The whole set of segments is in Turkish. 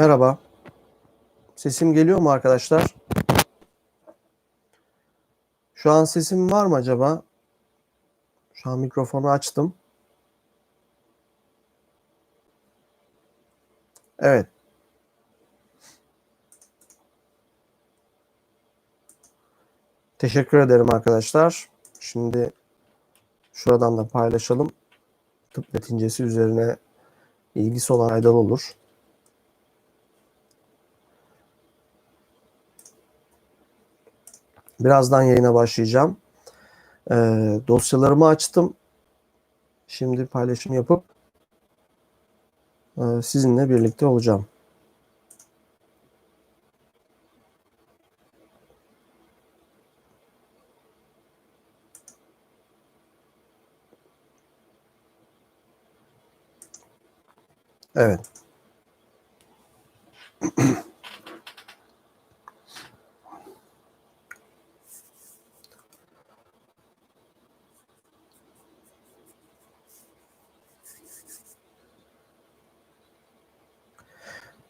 Merhaba. Sesim geliyor mu arkadaşlar? Şu an sesim var mı acaba? Şu an mikrofonu açtım. Evet. Teşekkür ederim arkadaşlar. Şimdi şuradan da paylaşalım. Tıp latincesi üzerine ilgisi olan faydalı olur. Birazdan yayına başlayacağım. Ee, dosyalarımı açtım. Şimdi paylaşım yapıp e, sizinle birlikte olacağım. Evet.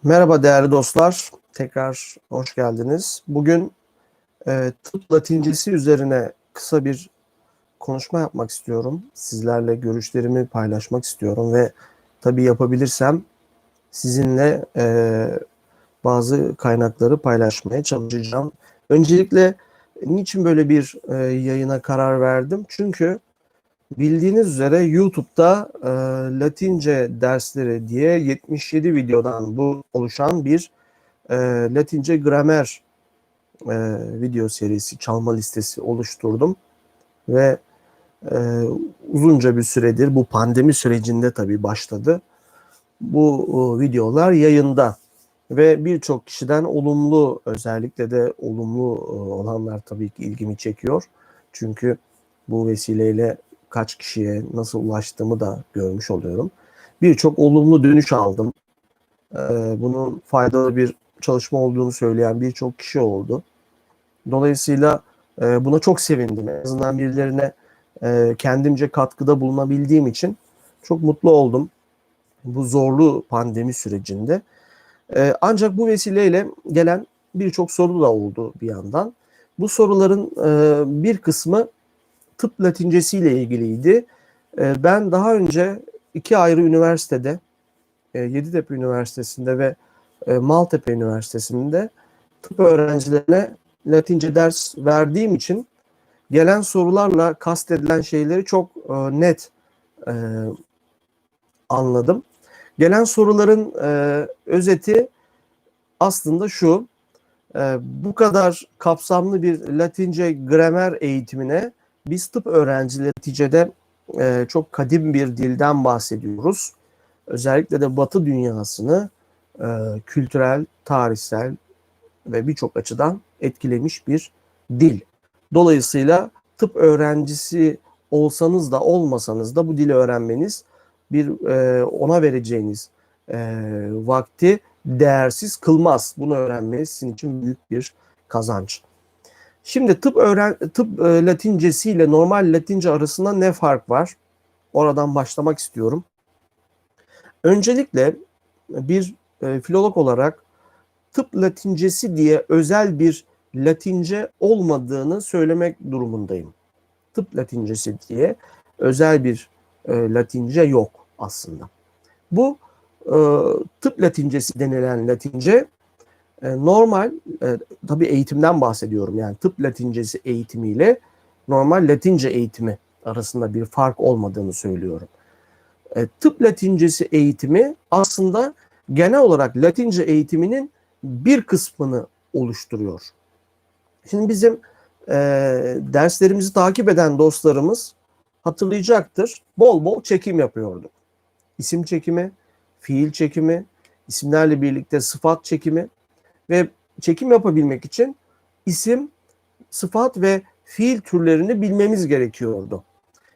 Merhaba değerli dostlar. Tekrar hoş geldiniz. Bugün e, tıp latincesi üzerine kısa bir konuşma yapmak istiyorum. Sizlerle görüşlerimi paylaşmak istiyorum ve tabii yapabilirsem sizinle e, bazı kaynakları paylaşmaya çalışacağım. Öncelikle niçin böyle bir e, yayına karar verdim? Çünkü bildiğiniz üzere YouTube'da e, Latince dersleri diye 77 videodan bu oluşan bir e, Latince gramer e, video serisi, çalma listesi oluşturdum ve e, uzunca bir süredir bu pandemi sürecinde tabii başladı. Bu e, videolar yayında ve birçok kişiden olumlu özellikle de olumlu e, olanlar tabii ki ilgimi çekiyor. Çünkü bu vesileyle kaç kişiye nasıl ulaştığımı da görmüş oluyorum. Birçok olumlu dönüş aldım. E, bunun faydalı bir çalışma olduğunu söyleyen birçok kişi oldu. Dolayısıyla e, buna çok sevindim. En azından birilerine e, kendimce katkıda bulunabildiğim için çok mutlu oldum bu zorlu pandemi sürecinde. E, ancak bu vesileyle gelen birçok soru da oldu bir yandan. Bu soruların bir kısmı tıp latincesiyle ilgiliydi. E, ben daha önce iki ayrı üniversitede, e, Yeditepe Üniversitesi'nde ve e, Maltepe Üniversitesi'nde tıp öğrencilerine Latince ders verdiğim için gelen sorularla kastedilen şeyleri çok e, net anladım. Gelen soruların özeti aslında şu. Bu kadar kapsamlı bir Latince gramer eğitimine biz tıp öğrencileri neticede e, çok kadim bir dilden bahsediyoruz. Özellikle de Batı dünyasını e, kültürel, tarihsel ve birçok açıdan etkilemiş bir dil. Dolayısıyla tıp öğrencisi olsanız da olmasanız da bu dili öğrenmeniz bir e, ona vereceğiniz e, vakti değersiz kılmaz. Bunu öğrenmeniz sizin için büyük bir kazanç. Şimdi tıp öğren tıp e, Latincesi ile normal Latince arasında ne fark var? Oradan başlamak istiyorum. Öncelikle bir e, filolog olarak tıp Latincesi diye özel bir Latince olmadığını söylemek durumundayım. Tıp Latincesi diye özel bir e, Latince yok aslında. Bu e, tıp Latincesi denilen Latince normal, e, tabii eğitimden bahsediyorum yani tıp Latincesi eğitimiyle normal Latince eğitimi arasında bir fark olmadığını söylüyorum. E, tıp Latincesi eğitimi aslında genel olarak Latince eğitiminin bir kısmını oluşturuyor. Şimdi bizim e, derslerimizi takip eden dostlarımız hatırlayacaktır. Bol bol çekim yapıyorduk. İsim çekimi, fiil çekimi, isimlerle birlikte sıfat çekimi ve çekim yapabilmek için isim, sıfat ve fiil türlerini bilmemiz gerekiyordu.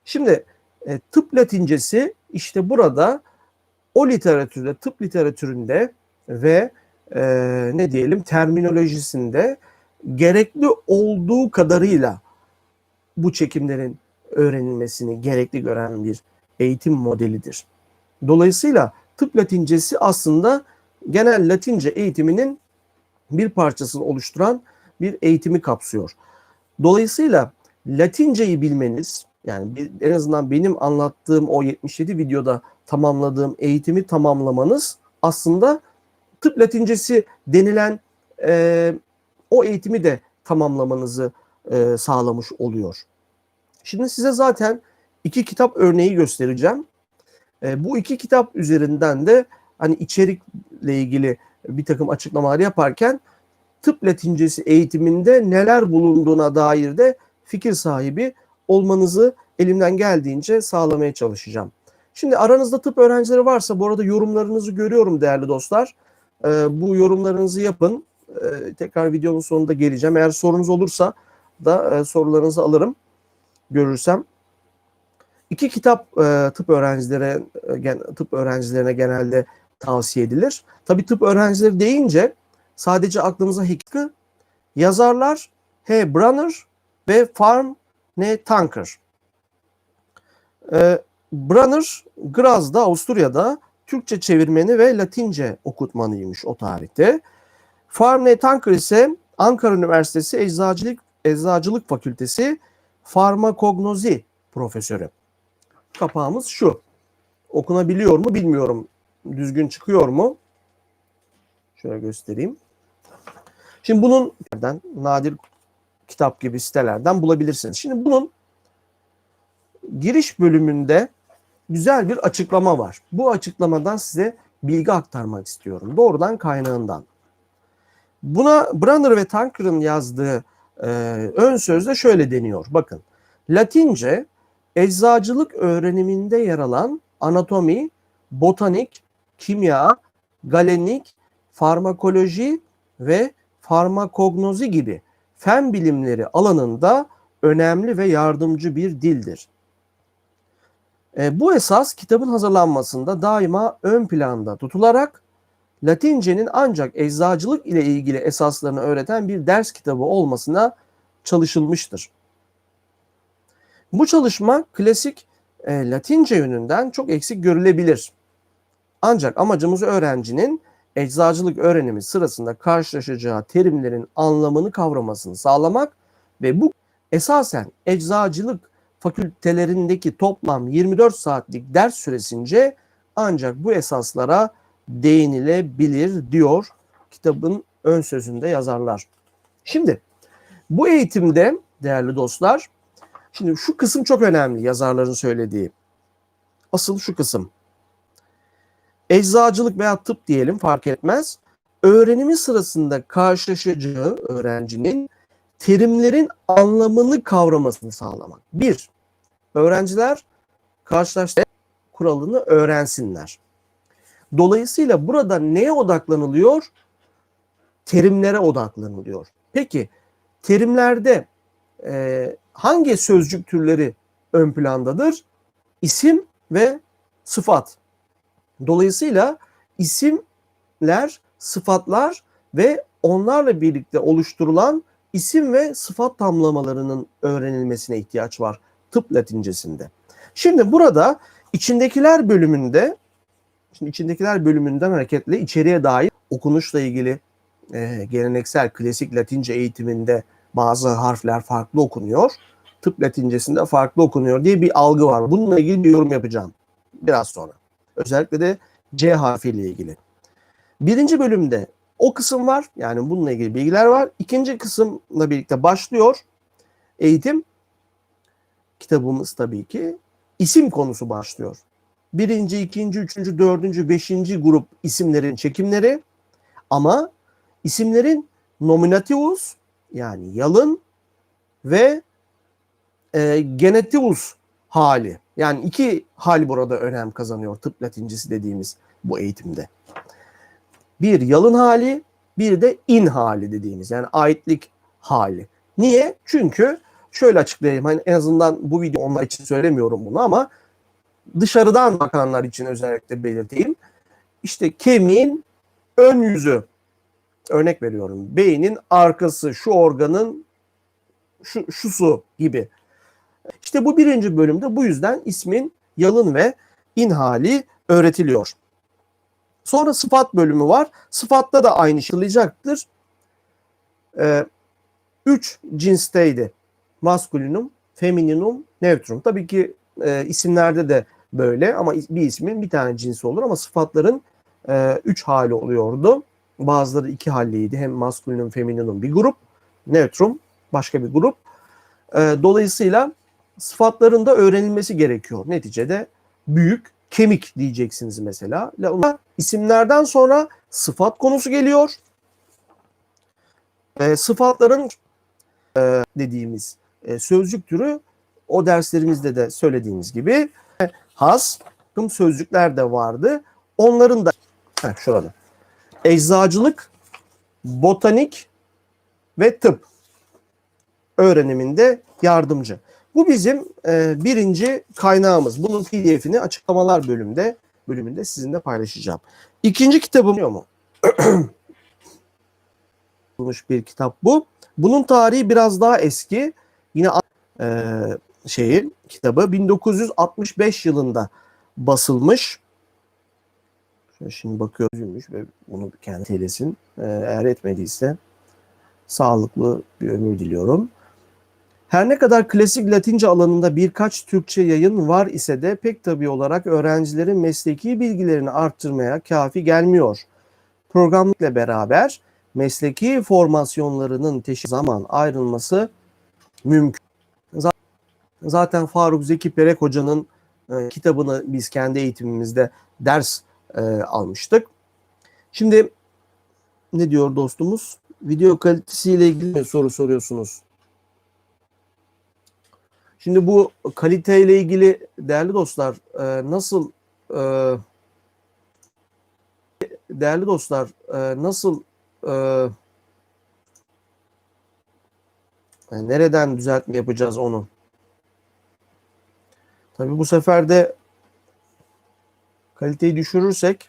Şimdi e, tıp latincesi işte burada o literatürde, tıp literatüründe ve e, ne diyelim terminolojisinde gerekli olduğu kadarıyla bu çekimlerin öğrenilmesini gerekli gören bir eğitim modelidir. Dolayısıyla tıp latincesi aslında genel Latince eğitiminin bir parçasını oluşturan bir eğitimi kapsıyor. Dolayısıyla Latinceyi bilmeniz yani bir, en azından benim anlattığım o 77 videoda tamamladığım eğitimi tamamlamanız aslında tıp latincesi denilen e, o eğitimi de tamamlamanızı e, sağlamış oluyor. Şimdi size zaten iki kitap örneği göstereceğim. E, bu iki kitap üzerinden de hani içerikle ilgili bir takım açıklamalar yaparken tıp latincesi eğitiminde neler bulunduğuna dair de fikir sahibi olmanızı elimden geldiğince sağlamaya çalışacağım. Şimdi aranızda tıp öğrencileri varsa bu arada yorumlarınızı görüyorum değerli dostlar. Ee, bu yorumlarınızı yapın. Ee, tekrar videonun sonunda geleceğim. Eğer sorunuz olursa da e, sorularınızı alırım. Görürsem. İki kitap e, tıp öğrencilere e, tıp öğrencilerine genelde tavsiye edilir. Tabii tıp öğrencileri deyince sadece aklımıza Hickey, yazarlar H. Brunner ve Farm N. Tanker. Ee, Brunner, Graz'da, Avusturya'da Türkçe çevirmeni ve Latince okutmanıymış o tarihte. Farm N. Tanker ise Ankara Üniversitesi Eczacılık, Eczacılık Fakültesi Farmakognozi profesörü. Kapağımız şu. Okunabiliyor mu bilmiyorum. Düzgün çıkıyor mu? Şöyle göstereyim. Şimdi bunun nadir kitap gibi sitelerden bulabilirsiniz. Şimdi bunun giriş bölümünde güzel bir açıklama var. Bu açıklamadan size bilgi aktarmak istiyorum. Doğrudan kaynağından. Buna Brunner ve Tanker'ın yazdığı e, ön sözde şöyle deniyor. Bakın Latince eczacılık öğreniminde yer alan anatomi, botanik, kimya, galenik, farmakoloji ve farmakognozi gibi fen bilimleri alanında önemli ve yardımcı bir dildir. E, bu esas kitabın hazırlanmasında daima ön planda tutularak Latince'nin ancak eczacılık ile ilgili esaslarını öğreten bir ders kitabı olmasına çalışılmıştır. Bu çalışma klasik e, Latince yönünden çok eksik görülebilir. Ancak amacımız öğrencinin eczacılık öğrenimi sırasında karşılaşacağı terimlerin anlamını kavramasını sağlamak ve bu esasen eczacılık fakültelerindeki toplam 24 saatlik ders süresince ancak bu esaslara değinilebilir diyor kitabın ön sözünde yazarlar. Şimdi bu eğitimde değerli dostlar şimdi şu kısım çok önemli yazarların söylediği. Asıl şu kısım eczacılık veya tıp diyelim fark etmez. Öğrenimi sırasında karşılaşacağı öğrencinin terimlerin anlamını kavramasını sağlamak. Bir, öğrenciler karşılaştığı kuralını öğrensinler. Dolayısıyla burada neye odaklanılıyor? Terimlere odaklanılıyor. Peki terimlerde e, hangi sözcük türleri ön plandadır? İsim ve sıfat. Dolayısıyla isimler, sıfatlar ve onlarla birlikte oluşturulan isim ve sıfat tamlamalarının öğrenilmesine ihtiyaç var tıp latincesinde. Şimdi burada içindekiler bölümünde şimdi içindekiler bölümünden hareketle içeriye dair okunuşla ilgili e, geleneksel klasik latince eğitiminde bazı harfler farklı okunuyor. Tıp latincesinde farklı okunuyor diye bir algı var. Bununla ilgili bir yorum yapacağım biraz sonra. Özellikle de C harfiyle ilgili. Birinci bölümde o kısım var. Yani bununla ilgili bilgiler var. İkinci kısımla birlikte başlıyor eğitim. Kitabımız tabii ki isim konusu başlıyor. Birinci, ikinci, üçüncü, dördüncü, beşinci grup isimlerin çekimleri ama isimlerin nominativus yani yalın ve e, genetivus hali. Yani iki hal burada önem kazanıyor tıp latincesi dediğimiz bu eğitimde. Bir yalın hali, bir de in hali dediğimiz yani aitlik hali. Niye? Çünkü şöyle açıklayayım. Hani en azından bu video onlar için söylemiyorum bunu ama dışarıdan bakanlar için özellikle belirteyim. İşte kemiğin ön yüzü örnek veriyorum. Beynin arkası, şu organın şu, şusu gibi işte bu birinci bölümde bu yüzden ismin yalın ve in hali öğretiliyor. Sonra sıfat bölümü var. Sıfatta da aynı yapılacaktır. Ee, üç cinsteydi. Maskulinum, femininum, neutrum. Tabii ki e, isimlerde de böyle ama bir ismin bir tane cinsi olur ama sıfatların e, üç hali oluyordu. Bazıları iki halliydi. Hem maskulinum, femininum bir grup, neutrum başka bir grup. E, dolayısıyla sıfatların da öğrenilmesi gerekiyor. Neticede büyük, kemik diyeceksiniz mesela. Ona isimlerden sonra sıfat konusu geliyor. E, sıfatların e, dediğimiz e, sözcük türü o derslerimizde de söylediğimiz gibi has, sözcükler de vardı. Onların da heh, şurada. Eczacılık, botanik ve tıp öğreniminde yardımcı. Bu bizim e, birinci kaynağımız. Bunun pdf'ini açıklamalar bölümünde bölümünde sizinle paylaşacağım. İkinci kitabım yok mu? bir kitap bu. Bunun tarihi biraz daha eski. Yine e, şeyin kitabı 1965 yılında basılmış. Şimdi bakıyoruz ve bunu kendi telesin. E, eğer etmediyse sağlıklı bir ömür diliyorum. Her ne kadar klasik Latince alanında birkaç Türkçe yayın var ise de pek tabii olarak öğrencilerin mesleki bilgilerini arttırmaya kafi gelmiyor. Programla beraber mesleki formasyonlarının teşhis zaman ayrılması mümkün. Zaten Faruk Zeki Perek Hoca'nın e, kitabını biz kendi eğitimimizde ders e, almıştık. Şimdi ne diyor dostumuz? Video kalitesiyle ilgili soru soruyorsunuz. Şimdi bu kaliteyle ilgili değerli dostlar e, nasıl e, değerli dostlar e, nasıl nereden düzeltme yapacağız onu? Tabii bu sefer de kaliteyi düşürürsek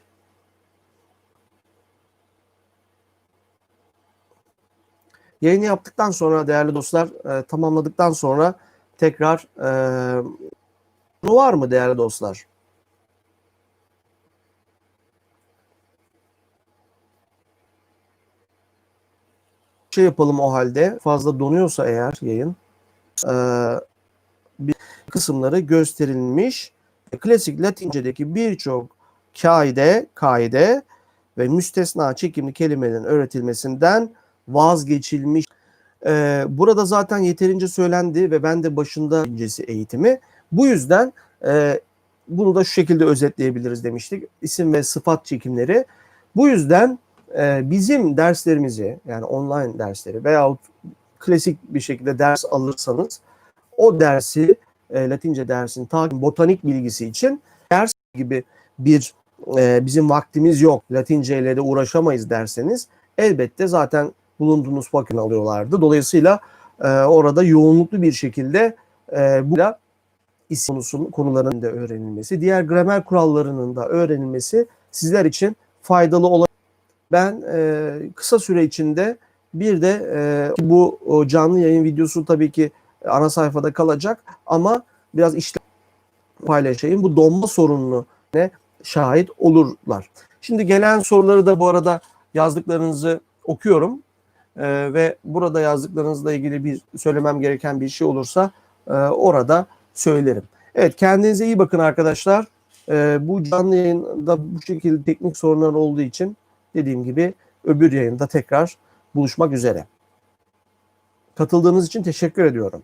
yayını yaptıktan sonra değerli dostlar tamamladıktan sonra tekrar e, var mı değerli dostlar? Şey yapalım o halde fazla donuyorsa eğer yayın e, bir kısımları gösterilmiş. Klasik Latince'deki birçok kaide, kaide ve müstesna çekimli kelimelerin öğretilmesinden vazgeçilmiş. Ee, burada zaten yeterince söylendi ve ben de başında incesi eğitimi. Bu yüzden e, bunu da şu şekilde özetleyebiliriz demiştik. İsim ve sıfat çekimleri. Bu yüzden e, bizim derslerimizi yani online dersleri veyahut klasik bir şekilde ders alırsanız o dersi e, Latince dersin ta botanik bilgisi için ders gibi bir e, bizim vaktimiz yok. Latince ile de uğraşamayız derseniz elbette zaten bulunduğunuz fakir alıyorlardı. Dolayısıyla e, orada yoğunluklu bir şekilde e, bu isim konusunun konularının da öğrenilmesi, diğer gramer kurallarının da öğrenilmesi sizler için faydalı olabilir. Ben e, kısa süre içinde bir de e, bu o canlı yayın videosu tabii ki ana sayfada kalacak ama biraz işte paylaşayım. Bu donma sorununu ne şahit olurlar. Şimdi gelen soruları da bu arada yazdıklarınızı okuyorum. Ee, ve burada yazdıklarınızla ilgili bir söylemem gereken bir şey olursa e, orada söylerim. Evet kendinize iyi bakın arkadaşlar. E, bu canlı yayında bu şekilde teknik sorunlar olduğu için dediğim gibi öbür yayında tekrar buluşmak üzere. Katıldığınız için teşekkür ediyorum.